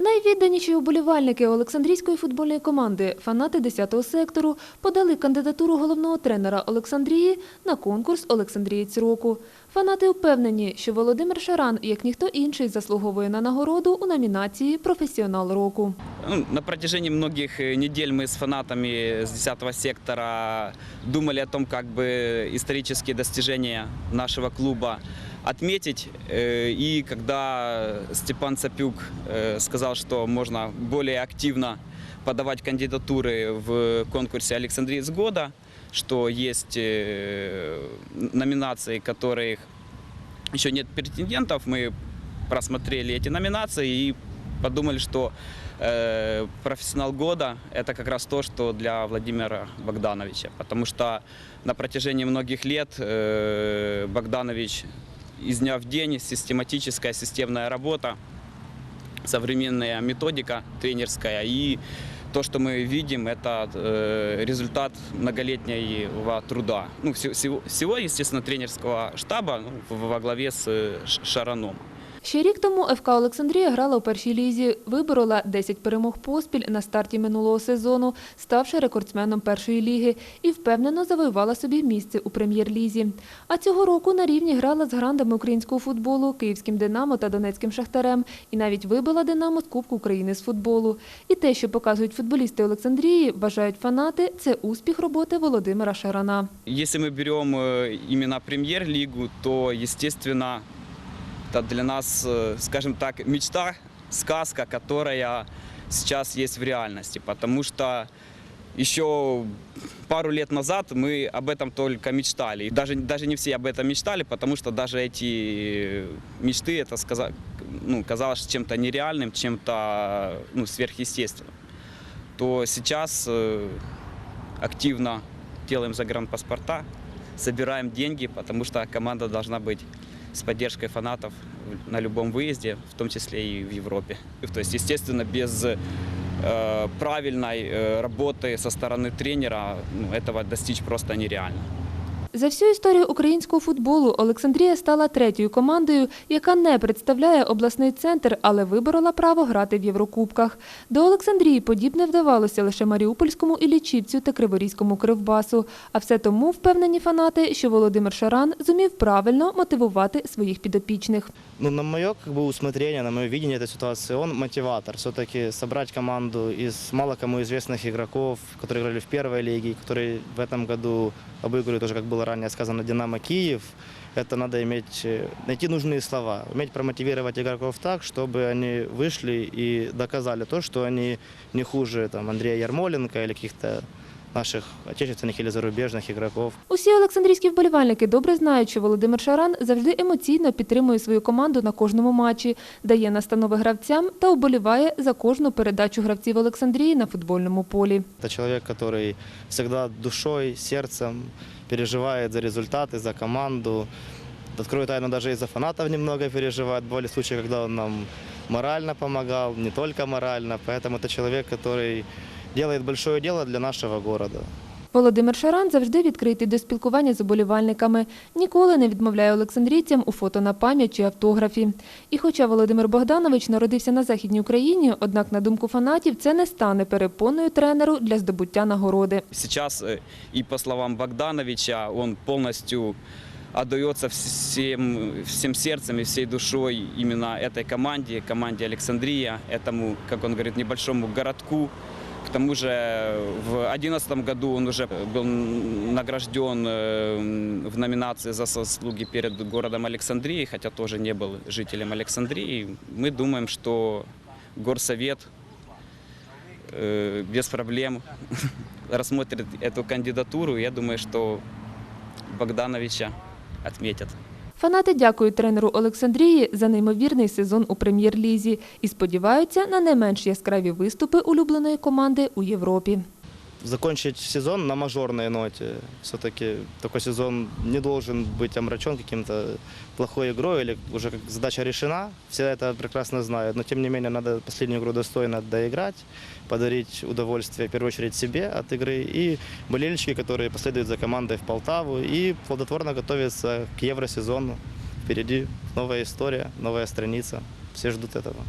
Найвідданіші уболівальники Олександрійської футбольної команди, фанати 10-го сектору, подали кандидатуру головного тренера Олександрії на конкурс Олександрієць року. Фанати впевнені, що Володимир Шаран, як ніхто інший, заслуговує на нагороду у номінації Професіонал року. Ну, На протяжении многих э, недель мы с фанатами с 10 сектора думали о том, как бы исторические достижения нашего клуба отметить. Э, И когда Степан Цапюк э, сказал, что можно более активно подавать кандидатуры в конкурсе «Александриец года», что есть э, номинации, которых еще нет претендентов, мы просмотрели эти номинации и подумали, что э, профессионал года это как раз то, что для Владимира Богдановича. Потому что на протяжении многих лет э, Богданович из дня в день систематическая системная работа, современная методика тренерская и то, что мы видим, это э, результат многолетнего труда. Ну, всего- всего, всего, естественно, тренерского штаба ну, во главе с э, Ш- Шараном. Ще рік тому ФК Олександрія грала у першій лізі, виборола 10 перемог поспіль на старті минулого сезону, ставши рекордсменом першої ліги і впевнено завоювала собі місце у прем'єр-лізі. А цього року на рівні грала з грандами українського футболу, київським «Динамо» та донецьким «Шахтарем» і навіть вибила «Динамо» з Кубку України з футболу. І те, що показують футболісти Олександрії, вважають фанати, це успіх роботи Володимира Шарана. Если мы берем э, именно премьер-лигу, то, естественно, это для нас, э, скажем так, мечта, сказка, которая сейчас есть в реальности. Потому что еще пару лет назад мы об этом только мечтали. Даже, даже не все об этом мечтали, потому что даже эти мечты, это ну, казалось чем-то нереальным, чем-то ну, сверхъестественным. То сейчас э, активно делаем загранпаспорта, собираем деньги, потому что команда должна быть с поддержкой фанатов на любом выезде, в том числе и в Европе. То есть, естественно, без э, правильной э, работы со стороны тренера ну, этого достичь просто нереально. За всю історію українського футболу Олександрія стала третьою командою, яка не представляє обласний центр, але виборола право грати в Єврокубках. До Олександрії подібне вдавалося лише Маріупольському Іллічівцю та Криворізькому Кривбасу. А все тому впевнені фанати, що Володимир Шаран зумів правильно мотивувати своїх підопічних. Ну, на мое как бы, усмотрение, на мое видение этой ситуации, он мотиватор. Все-таки собрать команду из мало кому известных игроков, которые играли в первой лиге, которые в этом году обыгрывают, тоже, как было ранее сказано, «Динамо Киев», это надо иметь, э, найти нужные слова, уметь промотивировать игроков так, чтобы они вышли и доказали то, что они не хуже там, Андрея Ярмоленко или каких-то наших отечественных или зарубежных игроков. Усі олександрійські вболівальники добре знають, що Володимир Шаран завжди емоційно підтримує свою команду на кожному матчі, дає настанови гравцям та вболіває за кожну передачу гравців Олександрії на футбольному полі. Это человек, который всегда душой, сердцем переживает за результаты, за команду. Открою тайну, даже и за фанатов немного переживает. Были случаи, когда он нам морально помогал, не только морально. Поэтому это человек, который делает большое дело для нашего города. Володимир Шаран завжди відкритий до спілкування з уболівальниками. Ніколи не відмовляє олександрійцям у фото на пам'ять чи автографі. І хоча Володимир Богданович народився на Західній Україні, однак, на думку фанатів, це не стане перепоною тренеру для здобуття нагороди. Сейчас, э, и по словам Богдановича, он полностью отдается всем, всем сердцем и всей душой именно этой команде, команде Александрия, этому, как он говорит, небольшому городку. К тому же в 2011 году он уже был награжден э, в номинации за заслуги перед городом Александрии, хотя тоже не был жителем Александрии. Мы думаем, что горсовет э, без проблем рассмотрит эту кандидатуру. Я думаю, что Богдановича отметят. Фанати дякують тренеру Олександрії за неймовірний сезон у прем'єр-лізі і сподіваються на не менш яскраві виступи улюбленої команди у Європі. Закончить сезон на мажорной ноте. Все-таки такой сезон не должен быть омрачен каким-то плохой игрой или уже как задача решена. Все это прекрасно знают. Но тем не менее надо последнюю игру достойно доиграть, подарить удовольствие в первую очередь себе от игры и болельщики, которые последуют за командой в Полтаву и плодотворно готовятся к евросезону. Впереди новая история, новая страница. Все ждут этого.